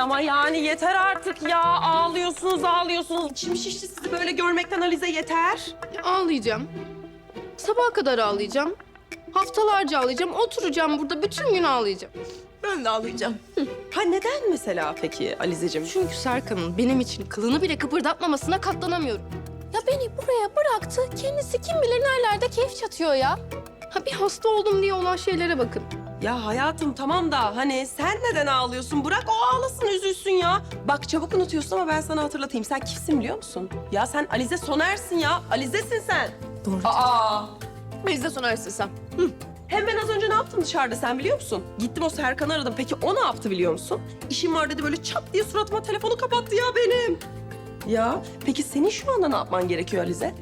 ama yani yeter artık ya. Ağlıyorsunuz, ağlıyorsunuz. İçim şişti sizi böyle görmekten Alize yeter. Ağlayacağım. Sabaha kadar ağlayacağım. Haftalarca ağlayacağım. Oturacağım burada bütün gün ağlayacağım. Ben de ağlayacağım. Ha neden mesela peki Alizeciğim? Çünkü Serkan'ın benim için kılını bile kıpırdatmamasına katlanamıyorum. Ya beni buraya bıraktı. Kendisi kim bilir nerelerde keyif çatıyor ya. Ha bir hasta oldum diye olan şeylere bakın. Ya hayatım tamam da hani sen neden ağlıyorsun? Bırak o ağlasın, üzülsün ya. Bak çabuk unutuyorsun ama ben sana hatırlatayım. Sen kimsin biliyor musun? Ya sen Alize Soner'sin ya. Alize'sin sen. Doğru. Aa. De sonra istesem. Hem ben az önce ne yaptım dışarıda sen biliyor musun? Gittim o Serkan'ı aradım. Peki o ne yaptı biliyor musun? İşim var dedi böyle çat diye suratıma telefonu kapattı ya benim. Ya peki senin şu anda ne yapman gerekiyor Alize?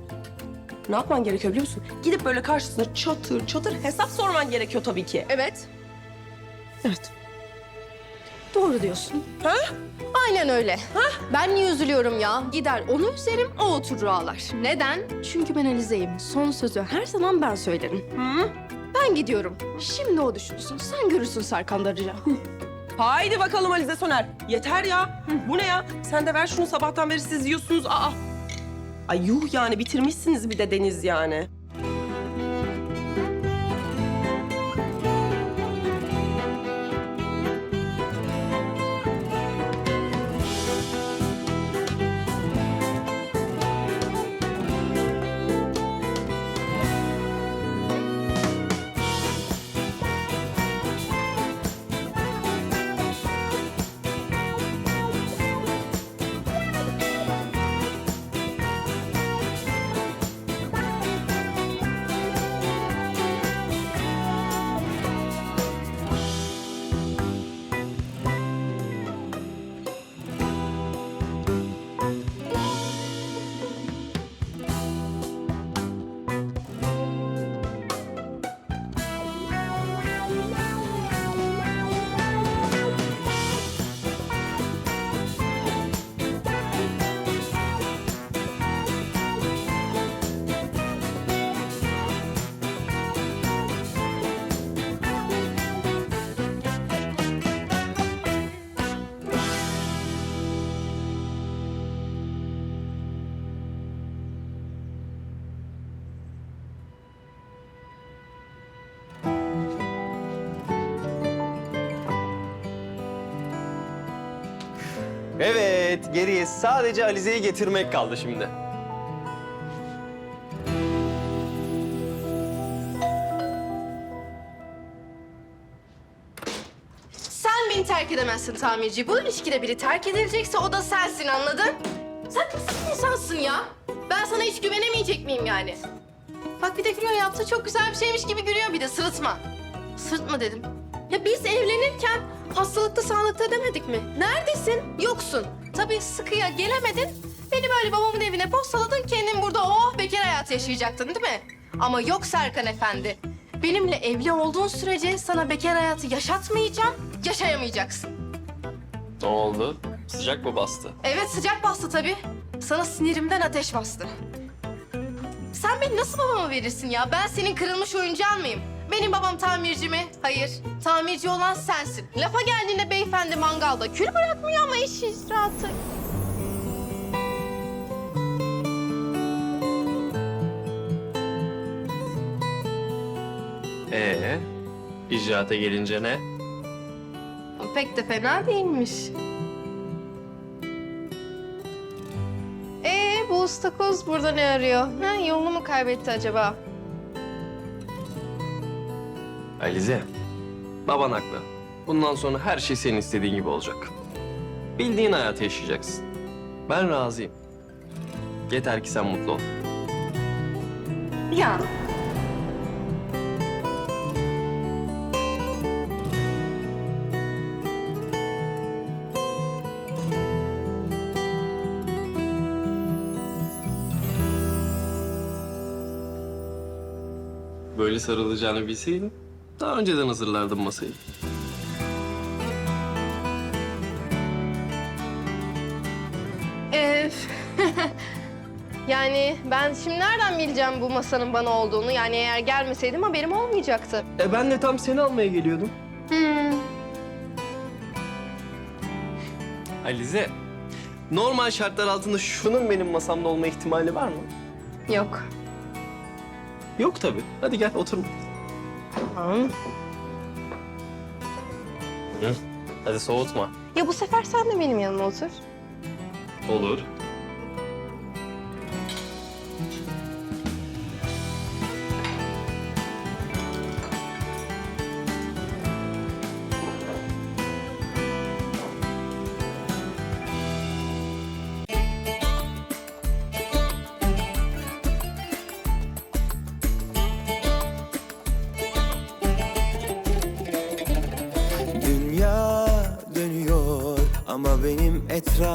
Ne yapman gerekiyor biliyor musun? Gidip böyle karşısına çatır çatır hesap sorman gerekiyor tabii ki. Evet. Evet. Doğru diyorsun. Ha? Aynen öyle. Ben niye üzülüyorum ya? Gider onu üzerim, o oturur ağlar. Neden? Çünkü ben Alize'yim. Son sözü her zaman ben söylerim. Hı? Ben gidiyorum. Şimdi o düşünsün. Sen görürsün Serkan Darıca. Haydi bakalım Alize Soner. Yeter ya. Bu ne ya? Sen de ver şunu sabahtan beri siz yiyorsunuz. Aa. Ay yuh yani bitirmişsiniz bir de Deniz yani. Evet, geriye sadece Alize'yi getirmek kaldı şimdi. Sen beni terk edemezsin tamirci. Bu ilişkide biri terk edilecekse o da sensin anladın? Sen nasıl insansın ya? Ben sana hiç güvenemeyecek miyim yani? Bak bir de gülüyor yaptı çok güzel bir şeymiş gibi gülüyor bir de sırıtma. Sırıtma dedim. Ya biz evlenirken hastalıkta sağlıkta demedik mi? Neredesin? Yoksun. Tabii sıkıya gelemedin. Beni böyle babamın evine postaladın. Kendin burada oh bekar hayatı yaşayacaktın değil mi? Ama yok Serkan Efendi. Benimle evli olduğun sürece sana bekar hayatı yaşatmayacağım, yaşayamayacaksın. Ne oldu? Sıcak mı bastı? Evet sıcak bastı tabii. Sana sinirimden ateş bastı. Sen beni nasıl babama verirsin ya? Ben senin kırılmış oyuncağın mıyım? Benim babam tamirci mi? Hayır. Tamirci olan sensin. Lafa geldiğinde beyefendi mangalda kül bırakmıyor ama iş rahatı. Ee, icraata gelince ne? Pek de fena değilmiş. Ustakoz burada ne arıyor? Ha, yolunu mu kaybetti acaba? Alize, baban haklı. Bundan sonra her şey senin istediğin gibi olacak. Bildiğin hayatı yaşayacaksın. Ben razıyım. Yeter ki sen mutlu ol. Ya. Böyle sarılacağını bilseydim daha önceden hazırlardım masayı. Ee, yani ben şimdi nereden bileceğim bu masanın bana olduğunu? Yani eğer gelmeseydim haberim olmayacaktı. E ben de tam seni almaya geliyordum. Hmm. Alize, normal şartlar altında şunun benim masamda olma ihtimali var mı? Yok. Yok tabii. Hadi gel otur. Tamam. Hı? Hadi soğutma. Ya bu sefer sen de benim yanıma otur. Olur. Ama benim etrafım